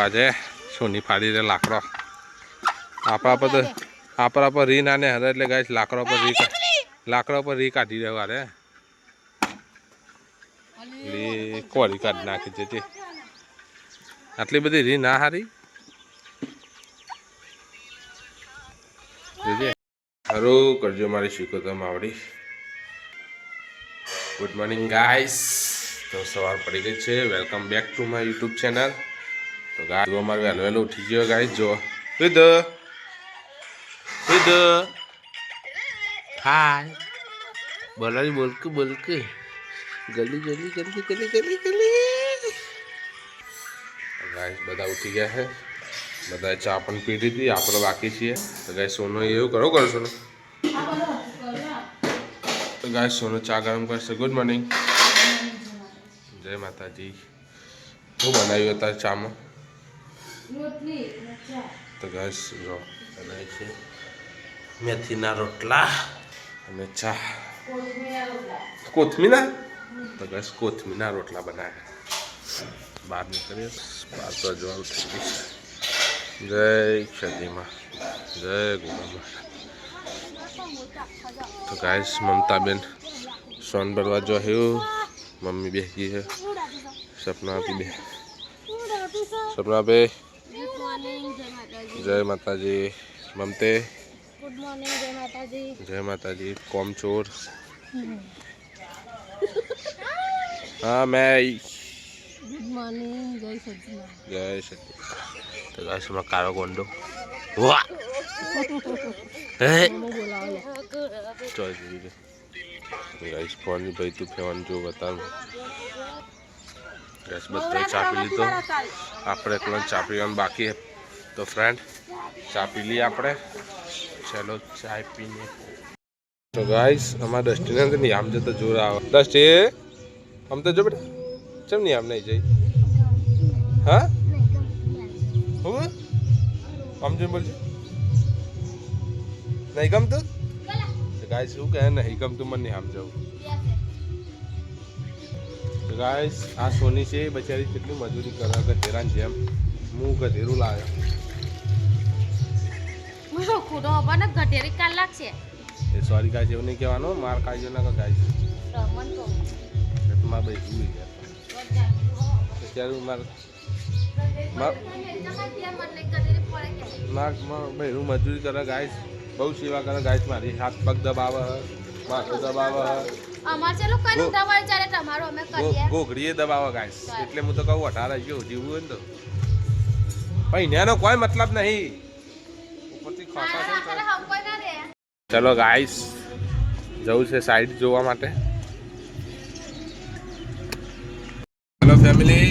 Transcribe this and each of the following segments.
આજે સોની ફાડી દે લાકડો. આપણા પર આપણા પર રી નાને હરે એટલે ગાય લાકડા પર રી લાકડા પર રી કાઢી દેવા રે. લી કોરી કાઢી નાખી છે તે આટલી બધી રી ના હારી? હરો, કરજો મારી શીખો માવડી. ગુડ મોર્નિંગ ગાઈસ તો સવાર પડી ગઈ છે. Welcome back to my YouTube channel તો ગાય જો અમારે વહેલો વહેલો ઉઠી ગયો ગાય જો વિધ વિધ હાય બોલાવી બોલક બોલક. ગલી ગલી ગલી ગલી ગલી ગલી. ગાય બધા ઉઠી ગયા છે. બધા ચા પણ પી લીધી આપણે બાકી છીએ. તો ગાય સોનો એવું કરો કરો સોનો. તો ગાય સોનો ચા ગરમ કરશે. ગુડ મોર્નિંગ જય માતાજી. શું બનાવ્યું અત્યારે ચામાં? તો ગાઈસ, જો બનાવી છે મેથીના રોટલા અને ચા. કોથમીના? તો ગાઈસ, કોથમીના રોટલા બનાવ્યા. બહાર નીકળીએ. બહાર તો જવાનું થઈ ગયું જય ક્ષતિમાં જય ગુરુમાં તો ગાઈસ, મમતાબેન સોન ભરવા જો હ્યું. મમ્મી બેસી છે. સપના આપી બે. સપના બે ગુડ મોર્નિંગ જય માતાજી જય માતાજી. મમતે ગુડ મોર્નિંગ જય માતાજી. જય માતાજી. કોમચોર હા મેં ગુડ મોર્નિંગ જય સચિન. જય સચિન તો ગાઈસમાં કાળો ગોંડો. વાહ! હે? બોલાવે ગાઈસ ફોન ભાઈ તું ફેવન જો બતાવ. ગેસ બધા ચાપી લીધો. આપણે એકલો ચાપી બાકી તો ફ્રેન્ડ ચા પી લઈએ આપણે. ચલો, ચાય પીને. તો ગાઈસ અમારા દસ્ટીને તો નહીં આમ જતો જોર આવે. દસ્ટી આમ તો જો બેટા, ચમ નહીં આમ નહીં જઈ? હા? હું? આમ જોઈને બોલજો. નહીં ગમતું? ગાઈસ શું કહે? નહીં ગમતું, મને નહીં આમ જવું ગાઈસ આ સોની છે બચારી કેટલી મજૂરી કરે ગધેરાની જેમ હું ગધેરું લાવ્યો. ખોટો હવાને ઘટેરી કાલ લાગશે એ સોરી ગાઈસ એવું નહીં કહેવાનું માર ખાજો ના ગાઈસ રમણ તો માં બે જુઈ ભાઈ ગયા. અત્યારે માર ભાઈ મજૂરી કરે ગાઈસ. બહુ સેવા કરે ગાઈસ મારી. હાથ પગ દબાવે માથું દબાવે. અમાર ચાલો કઈ દવાઈ ચાલે તમારો અમે કરીએ. ગોગડીએ દબાવે ગાઈસ. એટલે હું તો કહું અઢાર આવી ગયો જીવવું હોય ને તો. પૈણાનો કોઈ મતલબ નહીં. ચલો ગાઈસ જવું છે સાઈડ જોવા માટે. હેલો ફેમિલી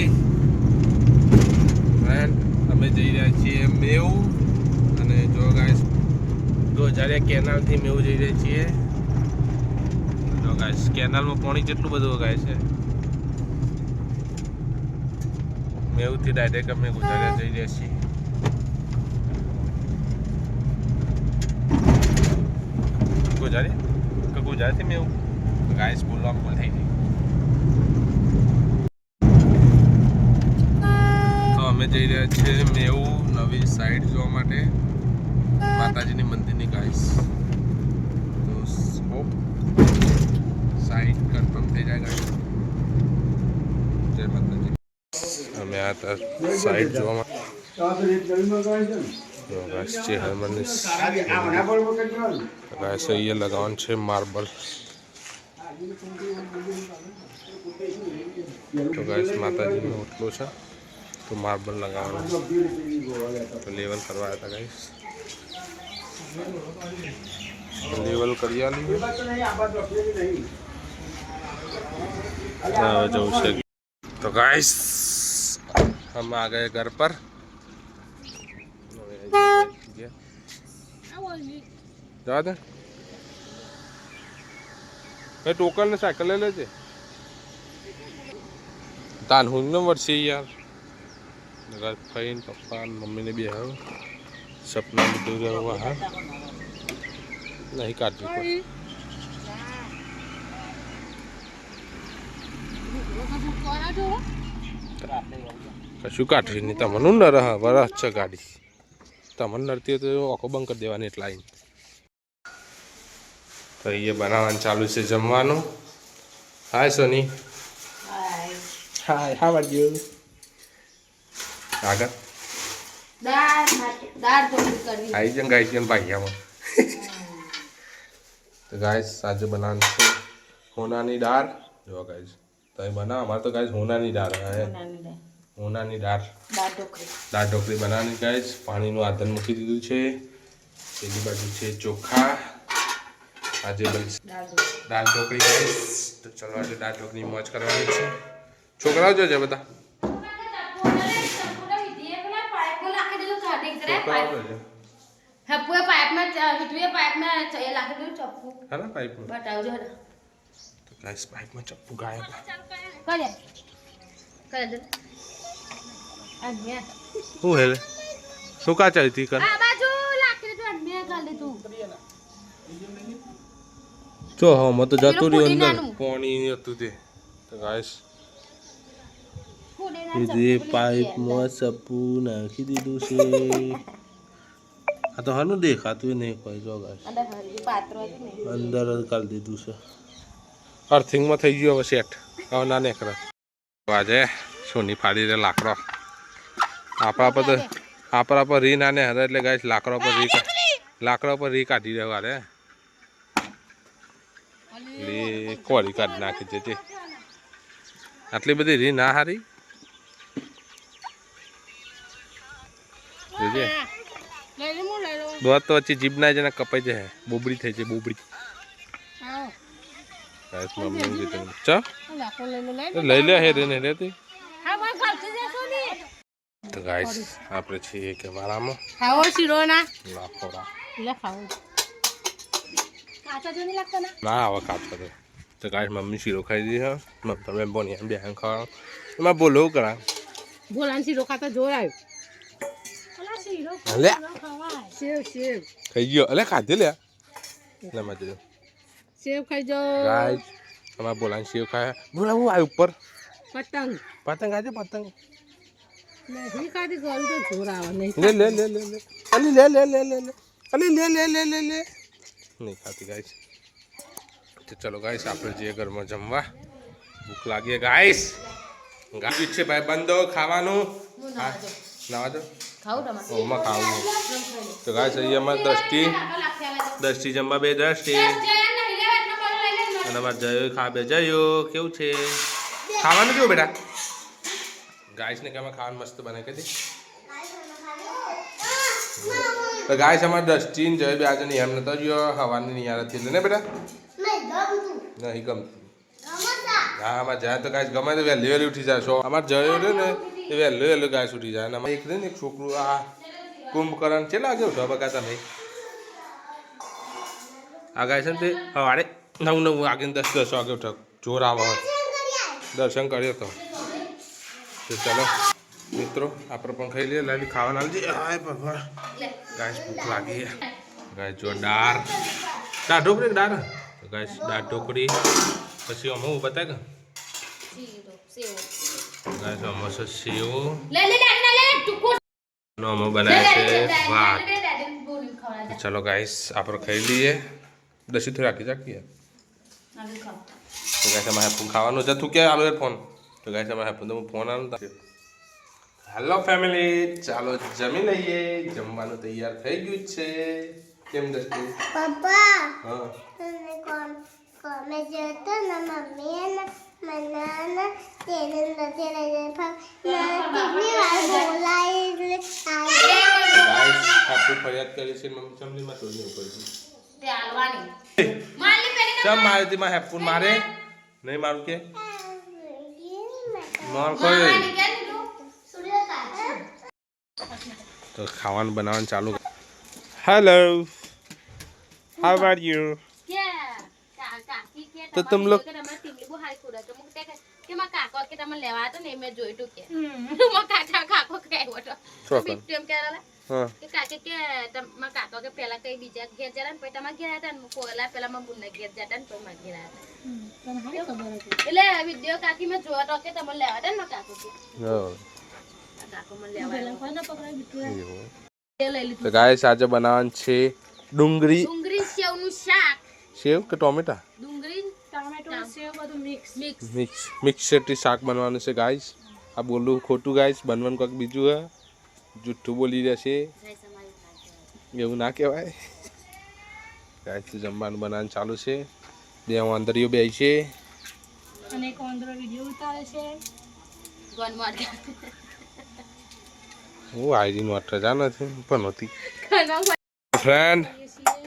ફ્રેન્ડ અમે જઈ રહ્યા છીએ મેવ અને જો ગાઈસ ગોજારિયા કેનાલથી મેવ જઈ રહ્યા છીએ. જો ગાઈસ કેનાલમાં પાણી કેટલું બધું ગાય છે. મેવથી ડાયરેક્ટ અમે ગુજરાત જઈ રહ્યા છીએ. ગુજારી કે ગુજરાતી મેં એવું ગાઈસ બોલવા ભૂલ થઈ ગઈ? તો અમે જઈ રહ્યા છીએ મેવું નવી સાઈડ જોવા માટે. માતાજીની મંદિરની ગાઈસ તો હોપ સાઈડ કન્ફર્મ થઈ જાય ગાઈસ જય માતાજી. અમે આ સાઈડ જોવા માટે तो ये लगान छे मार्बल। तो गैस माता जी में उठलो छा तो मार्बल लगा तो लेवल करवाया था गैस तो लेवल करिया लिए तो गैस तो हम आ गए घर पर। જવા દે. મેં ટોકન ને સાયકલ લઈ લેજે. તાન હું ન વર્ષે યાર. ફઈન પપ્પા મમ્મીને બે હવે સપના બધું રહેવા હા. નહીં કાઢવી કશું કાઢવી નહીં. તમને ન રહ, વરસ છે ગાડી. તમને નડતી હોય તો આખો બંધ કરી દેવાની એટલા આવીને. તો એ બનાવવાનું ચાલુ છે જમવાનું. હાય સોની. હાય હાવ આર યુ આગળ. દાળ દાળ કરવી. ગાય છે ભાગ્યામાં તો ગાય આજે બનાવવાનું છે હોનાની દાળ. જો ગાય તો બનાવ. અમારે તો ગાય હોનાની દાળ. હા હોનાની દાળ. દાળ. ઢોકળી. દાળ ઢોકળી બનાવવાની ગાય પાણીનું આધન મૂકી દીધું છે. પેલી બાજુ છે ચોખા. આજે દાળ ઢોકળી. ગાઈસ તો ચલો આજે દાળ ઢોકળી મોજ કરવાની છે. છોકરાઓ જોજે બધા. હપુએ પાઇપમાં હિટુએ પાઇપમાં એ લાખી દીધું ચપ્પુ. હા ને પાઇપમાં બતાવજો હેડો. તો ગાય ચપ્પુ ગાયબ. કરે શું હેલે? શું કા ચાલતી કર આ બાજુ લાકડી તો મેં ગાલી તું જો હા મત જતું પેલું રહ્યું અંદર. પાણી હતું તે? તો ગાઈસ ફૂડીના જે પાઇપમાં સપુ નાખી દીધું છે. આ તો હાનું દેખાતું નહીં કોઈ જો ગાઈસ. અંદર હરી પાત્રો હતી ને અંદર જ કાઢી દીધું છે. અર્થિંગમાં થઈ ગયું હવે સેટ હવે ના નેકરા આજે સોની ફાડી દે લાકડો. આપણા પર તો આપણા પર રી નાને હરે એટલે ગાય લાકડા પર રી લાકડા પર રી કાઢી દેવા રે. લી કોરી કાઢી નાખી છે તે. આટલી બધી રી ના હારી? જોજે. દોત તો વચ્ચે જીભ ના જને કપાઈ જાય. બોબડી થઈ છે બોબડી. લઈ લો હે રે ને રેતી હા તો ગાઈસ આપણે છીએ કે મારામાં ખાવો શીરો ના લાફોડા લે ખાવો કાચા જો નહીં લાગતા ના? ના આવે કાચા તો. તો ગાઈસ મમ્મી શીરો ખાઈ દીધી હા. મમ્મી તમે બોની એમ બેહન ખાવા. એમાં બોલો કરા. બોલાન શીરો ખાતા જોર આવ્યો. અલા શીરો લે. ખવાય. સેવ સેવ. ખાઈ ગયો. અલે ખાધે લે. લે મજે સેવ ખાઈ જો ગાઈસ અમાર બોલાન સેવ ખાયા. બોલા હું આ ઉપર? પતંગ. પતંગ આજે પતંગ? લે લે લે લે લે અલી લે લે લે લે લે. અલી લે લે લે લે લે. નહીં ખાતી ગાઈસ. તો ચલો ગાઈસ આપણે જઈએ ઘરમાં જમવા ભૂખ લાગી ગાઈસ. ગાડી છે ભાઈ બંધો ખાવાનું. હા નાવા દો. ખાવું ઓમાં ખાવું તો ગાઈસ અહીંયા અમારે દ્રષ્ટિ દ્રષ્ટિ જમવા બે દ્રષ્ટિ અને અમારે જયો ખા બે જયો. કેવું છે? ખાવાનું કેવું બેટા? ગાઈસને કે અમે ખાવાનું મસ્ત બને કે તો ગાઈસ અમારે દ્રષ્ટિ જય બે આજે નિયમ નતો જો હવાની નિયાર હતી ને બેટા નહીં ગમતું હા આમાં જાય તો ગાઈસ ગમે તો વહેલી વહેલી ઉઠી જાય છો અમારે જયો રે ને એ વહેલું વહેલું ગાઈસ ઉઠી જાય ને અમારે એક ને એક છોકરું આ કુંભકરણ છે લાગે છો બગાતા તમે આ ગાય છે ને તે હવાડે નવ નવ આગળ દસ દસ વાગે ઉઠો જોર આવે દર્શન કર્યો તો તો ચાલો, મિત્રો આપણે પણ ખાઈ લઈએ. લાલી, ખાવાના લાલજી હાય ભગવાન. ગાય ભૂખ લાગી ગાય જો દાળ દાળ ઢોકળી દાળ ગાય દાળ ઢોકળી. પછી અમે બતા કે? ગાય તો અમે છે સેવ. અમે બનાવ્યા છે ભાત. ચાલો ગાઈસ આપણે ખાઈ લઈએ. દસી થોડી રાખી રાખીએ. તો ગાય તમારે હેપુન ખાવાનું જતું કે આલો ફોન? તો ગાય તમારે હું ફોન આનું હેલો ફેમિલી ચાલો જમી લઈએ. જમવાનું તૈયાર થઈ ગયું છે. કેમ દસ્તુ પપ્પા હા. તને કોણ કોમે જતો ને મમ્મી ને મનાના તેને નથી રહે પણ કેટલી વાર બોલાય એટલે આજે ગાઈસ ફરિયાદ કરી છે મમ્મી સમજી માં તોડી ઉપર તે આલવાની માલી પેલી ચમ મારે તી માં હેપુન મારે? નહીં મારું કે? તો ખાવાનું બનાવવાનું ચાલુ હેલો હાઉ આર યુ તો તમ લોગ લેવા તો ને મેં જોઈતું કે. કાકા કાકો કે આવ્યો હતો એમ કે કે કાકે કે તમારા કાકો કે પેલા કઈ બીજા ઘેર પછી તમારા ઘેર હતા ને પોલા પેલા માં બુનના ઘેર જતા ને પછી મારા ઘેર હતા. એટલે વીડિયો કાકી મેં જોયો તો કે તમે લેવા હતા ને કાકો કે? કાકો મને લેવા આવ્યો. એવું. તે લઈ લીધું. તો ગાઈસ આજે બનાવવાનું છે ડુંગળી ડુંગળી સેવનું શાક. સેવ કે ટોમેટા? ડુંગળી ટામેટો સેવ બધું મિક્સ મિક્સ મિક્સ મિક્સ શાક બનવાનું છે ગાઈસ. આ બોલું ખોટું ગાઈસ. બનવાનું કંઈક બીજું હે. જુઠ્ઠું બોલી જશે. એવું ના કહેવાય. ગાઈસ જમવાનું બનાવવાનું ચાલુ છે. બે વાંદરીઓ બે છે. અને એક વાંદરો વીડિયો ઉતારે છે. હું આઈડી નો જા નથી પણ નહોતી. ફ્રેન્ડ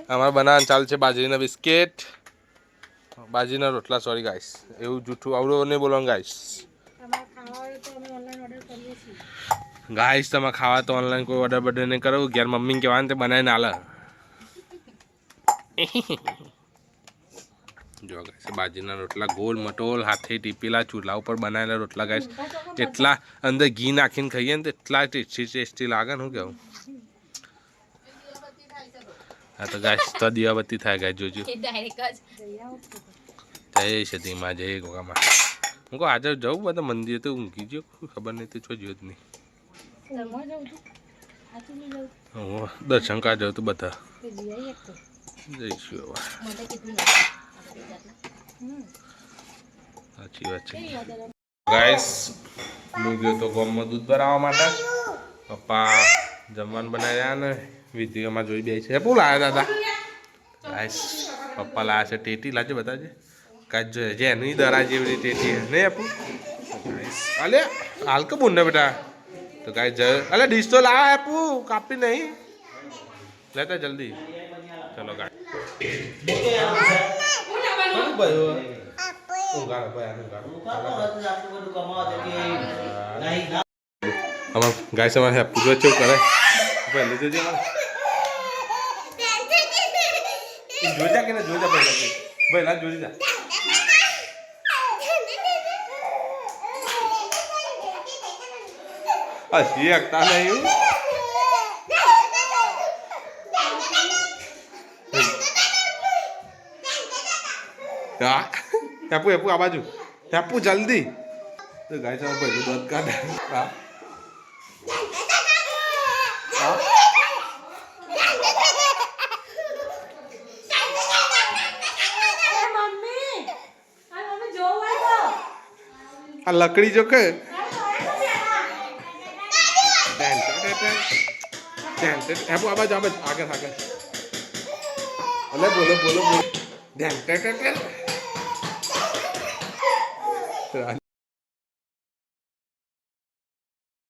અમારે બનાવવાનું ચાલુ છે બાજરીના બિસ્કેટ. બાજરીના રોટલા સોરી ગાઈસ. એવું જૂઠું આવડો નહીં બોલવાનું ગાઈસ તમારે ખાવા હોય તો અમે ઓનલાઈન ઓર્ડર કરીએ છીએ ગાઈસ તમે ખાવા તો ઓનલાઈન કોઈ ઓર્ડર બર્ડર નહીં કરો. ઘેર મમ્મીને કહેવાનું તે બનાવીને આલે. જો ગાઈસ બાજરીના રોટલા ગોલ મટોલ હાથે ટીપેલા ચૂલા ઉપર બનાવેલા રોટલા ગાઈસ એટલા અંદર ઘી નાખીને ખાઈએ ને તો એટલા ટેસ્ટી ટેસ્ટી લાગે ને હું કેવું હા તો ગાઈસ તો દિવાબત્તી થાય ગાય જોજો. જય સતીમાં જય ગોગામાં હું કહું આજે જવું બધા મંદિર તો ઊંઘી ગયો ખબર નહીં તો છો જ નહીં. દર્શન કાઢ્યો હતું બધા. જઈશું સાચી વાત છે. ગાઈસ હું ગયો તો ગોમમાં દૂધ ભરાવવા માટે. પપ્પા જમવાનું બનાવ્યા ને. વિધિઓમાં જોઈ બે છે. શું લાવ્યા દાદા. ગાઈસ પપ્પા લાવ્યા છે ટેટી. લાજે બતાજે કાચ જોઈએ. જે એની દરા જેવી ટેટી નહીં આપું. ગાઈસ અલે હાલ કે બોલ ને બેટા? તો ગાઈસ જ અરે ડીશ તો લાવા આપું કાપી નહીં. લેતા જલ્દી. ચલો ગાય અમાર ગાય સમારે હે પૂછવા ચેવું કરે? પહેલે જોજે જોજા કે ના જોજા પહેલા પહેલા જોઈ જા. હસી શકતા નહીં હા. હેપુ હેપુ આ બાજુ. હેપુ જલ્દી. તો ગાય સમારે પહેલું દોધ કાઢ. હા. આ આ લકડી જો કે હેપુ આ આબાજ આબાજ બાજુ. આગળ આગળ. અલે બોલો બોલો બોલો. ધ્યાન